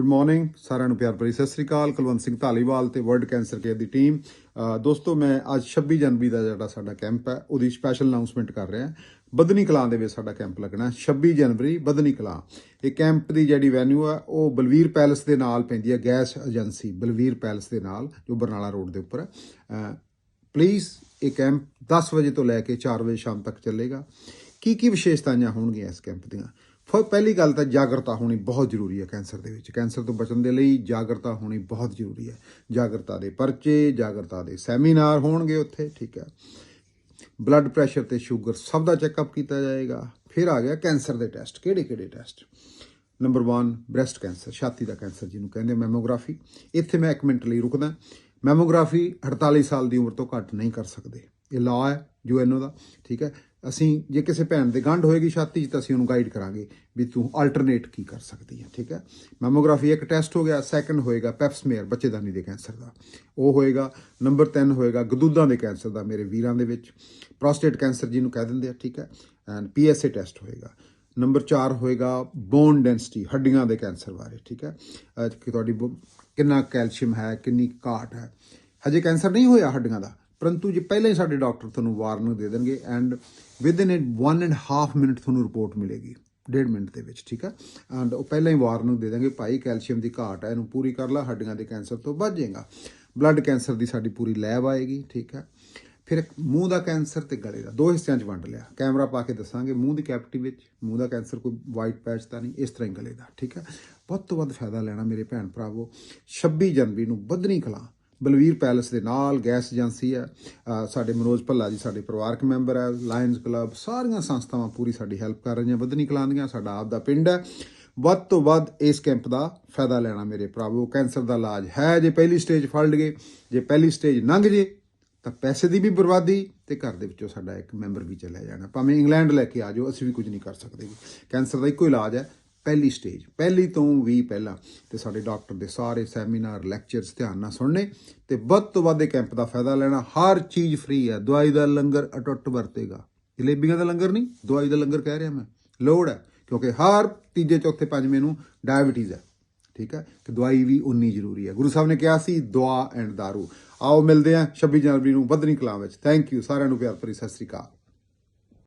Good morning ਸਾਰਿਆਂ ਨੂੰ ਪਿਆਰ ਭਰੀ ਸਤਿ ਸ੍ਰੀ ਅਕਾਲ। ਕੁਲਵੰਤ ਸਿੰਘ ਧਾਲੀਵਾਲ ਤੇ ਵਰਲਡ ਕੈਂਸਰ ਕੇਅਰ ਦੀ ਟੀਮ ਦੋਸਤੋ, ਮੈਂ ਅੱਜ 26 ਜਨਵਰੀ ਦਾ ਜਿਹੜਾ ਸਾਡਾ ਕੈਂਪ ਹੈ, ਉਹਦੀ ਸਪੈਸ਼ਲ ਅਨਾਉਂਸਮੈਂਟ ਕਰ ਰਿਹਾ। ਬਦਨੀ ਕਲਾਂ ਦੇ ਵਿੱਚ ਸਾਡਾ ਕੈਂਪ ਲੱਗਣਾ ਹੈ। 26 ਜਨਵਰੀ ਬਦਨੀ ਕਲਾਂ। ਇਹ ਕੈਂਪ ਦੀ ਜਿਹੜੀ ਵੈਨਿਊ ਹੈ, ਉਹ ਬਲਵੀਰ ਪੈਲਸ ਦੇ ਨਾਲ ਪੈਂਦੀ ਹੈ ਗੈਸ ਏਜੰਸੀ ਬਲਵੀਰ ਪੈਲਸ ਦੇ ਨਾਲ, ਜੋ ਬਰਨਾਲਾ ਰੋਡ ਦੇ ਉੱਪਰ ਹੈ। ਪਲੀਜ਼ ਇਹ ਕੈਂਪ 10 ਵਜੇ ਤੋਂ ਲੈ ਕੇ 4 ਵਜੇ ਸ਼ਾਮ ਤੱਕ ਚੱਲੇਗਾ। ਕੀ ਕੀ ਵਿਸ਼ੇਸ਼ਤਾਵਾਂ ਹੋਣਗੀਆਂ ਇਸ ਕੈਂਪ ਦੀਆਂ? ਫ- ਪਹਿਲੀ ਗੱਲ ਤਾਂ ਜਾਗਰਤਾ ਹੋਣੀ ਬਹੁਤ ਜ਼ਰੂਰੀ ਹੈ ਕੈਂਸਰ ਦੇ ਵਿੱਚ। ਕੈਂਸਰ ਤੋਂ ਬਚਣ ਦੇ ਲਈ ਜਾਗਰਤਾ ਹੋਣੀ ਬਹੁਤ ਜ਼ਰੂਰੀ ਹੈ। ਜਾਗਰਤਾ ਦੇ ਪਰਚੇ, ਜਾਗਰਤਾ ਦੇ ਸੈਮੀਨਾਰ ਹੋਣਗੇ ਉੱਥੇ, ਠੀਕ ਹੈ। ਬਲੱਡ ਪ੍ਰੈਸ਼ਰ ਤੇ ਸ਼ੂਗਰ ਸਭ ਦਾ ਚੈੱਕਅਪ ਕੀਤਾ ਜਾਏਗਾ। ਫਿਰ ਆ ਗਿਆ ਕੈਂਸਰ ਦੇ ਟੈਸਟ। ਕਿਹੜੇ ਕਿਹੜੇ ਟੈਸਟ? ਨੰਬਰ 1 ਬ੍ਰੈਸਟ ਕੈਂਸਰ, ਛਾਤੀ ਦਾ ਕੈਂਸਰ ਜਿਹਨੂੰ ਕਹਿੰਦੇ ਮੈਮੋਗ੍ਰਾਫੀ। ਇੱਥੇ ਮੈਂ ਇੱਕ ਮਿੰਟ ਲਈ ਰੁਕਦਾ। ਮੈਮੋਗ੍ਰਾਫੀ 48 ਸਾਲ ਦੀ ਉਮਰ ਤੋਂ ਘੱਟ ਨਹੀਂ ਕਰ ਸਕਦੇ। ਇਹ ਲਾਅ ਹੈ ਯੂਐਨਓ ਦਾ, ਠੀਕ ਹੈ? ਅਸੀਂ ਜੇ ਕਿਸੇ ਭੈਣ ਦੇ ਗੰਢ ਹੋਏਗੀ ਛਾਤੀ 'ਚ ਤਾਂ ਅਸੀਂ ਉਹਨੂੰ ਗਾਈਡ ਕਰਾਂਗੇ ਵੀ ਤੂੰ ਆਲਟਰਨੇਟ ਕੀ ਕਰ ਸਕਦੀ ਹੈ, ਠੀਕ ਹੈ? ਮੈਮੋਗ੍ਰਾਫੀ ਇੱਕ ਟੈਸਟ ਹੋ ਗਿਆ ਸੈਕੰਡ ਹੋਏਗਾ ਪੈਪਸਮੀਅਰ ਬੱਚੇਦਾਨੀ ਦੇ ਕੈਂਸਰ ਦਾ। ਉਹ ਹੋਏਗਾ ਨੰਬਰ 3 ਹੋਏਗਾ ਗਦੂਦਾਂ ਦੇ ਕੈਂਸਰ ਦਾ ਮੇਰੇ ਵੀਰਾਂ ਦੇ ਵਿੱਚ। ਪ੍ਰੋਸਟੇਟ ਕੈਂਸਰ ਜਿਹਨੂੰ ਕਹਿ ਦਿੰਦੇ ਆ, ਠੀਕ ਹੈ? ਐਂਡ ਪੀਐਸਏ ਟੈਸਟ ਹੋਏਗਾ। ਨੰਬਰ 4 ਹੋਏਗਾ ਬੋਨ ਡੈਂਸਿਟੀ ਹੱਡੀਆਂ ਦੇ ਕੈਂਸਰ ਬਾਰੇ, ਠੀਕ ਹੈ? ਕਿ ਤੁਹਾਡੀ ਬੋ- ਕਿੰਨਾ ਕੈਲਸ਼ੀਅਮ ਹੈ, ਕਿੰਨੀ ਘਾਟ ਹੈ। ਹਜੇ ਕੈਂਸਰ ਨਹੀਂ ਹੋਇਆ ਹੱਡੀਆਂ ਦਾ। ਪਰੰਤੂ ਜੇ ਪਹਿਲਾਂ ਹੀ ਸਾਡੇ ਡਾਕਟਰ ਤੁਹਾਨੂੰ ਵਾਰਨਿੰਗ ਦੇ ਦੇਣਗੇ and within 1 and half minute ਤੁਹਾਨੂੰ ਰਿਪੋਰਟ ਮਿਲੇਗੀ, ਡੇਢ ਮਿੰਟ ਦੇ ਵਿੱਚ, ਠੀਕ ਹੈ ਐਂਡ ਉਹ ਪਹਿਲਾਂ ਹੀ ਵਾਰਨਿੰਗ ਦੇ ਦੇਣਗੇ, ਭਾਈ ਕੈਲਸ਼ੀਅਮ ਦੀ ਘਾਟ ਹੈ ਇਹਨੂੰ ਪੂਰੀ ਕਰ ਲੈ, ਹੱਡੀਆਂ ਦੇ ਕੈਂਸਰ ਤੋਂ ਬਚ ਜਾਏਗਾ। ਬਲੱਡ ਕੈਂਸਰ ਦੀ ਸਾਡੀ ਪੂਰੀ ਲੈਬ ਆਏਗੀ, ਠੀਕ ਹੈ ਫਿਰ ਮੂੰਹ ਦਾ ਕੈਂਸਰ ਤੇ ਗਲੇ ਦਾ, ਦੋ ਹਿੱਸਿਆਂ 'ਚ ਵੰਡ ਲਿਆ। ਕੈਮਰਾ ਪਾ ਕੇ ਦੱਸਾਂਗੇ, ਮੂੰਹ ਦੀ ਕੈਪਟੀ ਵਿੱਚ, ਮੂੰਹ ਦਾ ਕੈਂਸਰ ਕੋਈ ਵਾਈਟ ਪੈਚ ਤਾਂ ਨਹੀਂ, ਇਸ ਤਰ੍ਹਾਂ ਹੀ ਗਲੇ ਦਾ, ਠੀਕ ਹੈ ਵੱਧ ਤੋਂ ਵੱਧ ਫਾਇਦਾ ਲੈਣਾ ਮੇਰੇ ਭੈਣ ਭਰਾਵੋ। 26 ਜਨਵਰੀ ਨੂੰ ਬਦਨੀ ਕਲਾਂ ਬਲਵੀਰ ਪੈਲਸ ਦੇ ਨਾਲ ਗੈਸ ਏਜੰਸੀ ਹੈ। ਸਾਡੇ ਮਨੋਜ ਭੱਲਾ ਜੀ ਸਾਡੇ ਪਰਿਵਾਰਕ ਮੈਂਬਰ ਹੈ। ਲਾਇਨਸ ਕਲੱਬ ਸਾਰੀਆਂ ਸੰਸਥਾਵਾਂ ਪੂਰੀ ਸਾਡੀ ਹੈਲਪ ਕਰ ਰਹੀਆਂ ਬਦਨੀ ਕਲਾਂ ਦੀਆਂ ਸਾਡਾ ਆਪ ਦਾ ਪਿੰਡ ਹੈ। ਵੱਧ ਤੋਂ ਵੱਧ ਇਸ ਕੈਂਪ ਦਾ ਫਾਇਦਾ ਲੈਣਾ ਮੇਰੇ ਭਰਾਵੋ, ਕੈਂਸਰ ਦਾ ਇਲਾਜ ਹੈ। ਜੇ ਪਹਿਲੀ ਸਟੇਜ ਫੜ ਲਈਏ, ਜੇ ਪਹਿਲੀ ਸਟੇਜ ਲੰਘ ਜੇ, ਤਾਂ ਪੈਸੇ ਦੀ ਵੀ ਬਰਬਾਦੀ ਤੇ ਘਰ ਦੇ ਵਿੱਚੋਂ ਸਾਡਾ ਇੱਕ ਮੈਂਬਰ ਵੀ ਚਲਾ ਜਾਣਾ। ਭਾਵੇਂ ਇੰਗਲੈਂਡ ਲੈ ਕੇ ਆ ਜਾਓ, ਅਸੀਂ ਵੀ ਕੁਝ ਨਹੀਂ ਕਰ ਸਕਦੇ। ਕੈਂਸਰ ਦਾ ਇੱਕੋ ਇਲਾਜ ਹੈ। ਪਹਿਲੀ ਸਟੇਜ ਪਹਿਲੀ ਤੋਂ ਵੀ ਪਹਿਲਾਂ ਤੇ ਸਾਡੇ ਡਾਕਟਰ ਦੇ ਸਾਰੇ ਸੈਮੀਨਾਰ ਲੈਕਚਰਸ ਧਿਆਨ ਨਾਲ ਸੁਣਨੇ ਤੇ ਵੱਧ ਤੋਂ ਵੱਧ ਇਹ ਕੈਂਪ ਦਾ ਫਾਇਦਾ ਲੈਣਾ। ਹਰ ਚੀਜ਼ ਫ੍ਰੀ ਹੈ। ਦਵਾਈ ਦਾ ਲੰਗਰ ਅਟੁੱਟ ਵਰਤੇਗਾ। ਜਲੇਬੀਆਂ ਦਾ ਲੰਗਰ ਨਹੀਂ, ਦਵਾਈ ਦਾ ਲੰਗਰ ਕਹਿ ਰਿਹਾ ਮੈਂ। ਲੋੜ ਹੈ, ਕਿਉਂਕਿ ਹਰ ਤੀਜੇ, ਚੌਥੇ, ਪੰਜਵੇਂ ਨੂੰ ਡਾਇਬੀਟੀਜ਼ ਹੈ। ਠੀਕ ਹੈ? ਕਿ ਦਵਾਈ ਵੀ ਉਨੀ ਜ਼ਰੂਰੀ ਹੈ। ਗੁਰੂ ਸਾਹਿਬ ਨੇ ਕਿਹਾ ਸੀ, ਦੁਆ ਐਂਡ ਦਾਰੂ ਆਓ ਮਿਲਦੇ ਹਾਂ 26 ਜਨਵਰੀ ਨੂੰ ਬਦਨੀ ਕਲਾਂ ਵਿੱਚ। ਥੈਂਕ ਯੂ ਸਾਰਿਆਂ ਨੂੰ ਪਿਆਰ ਭਰੀ। ਸਤਿ ਸ੍ਰੀ ਅਕਾਲ।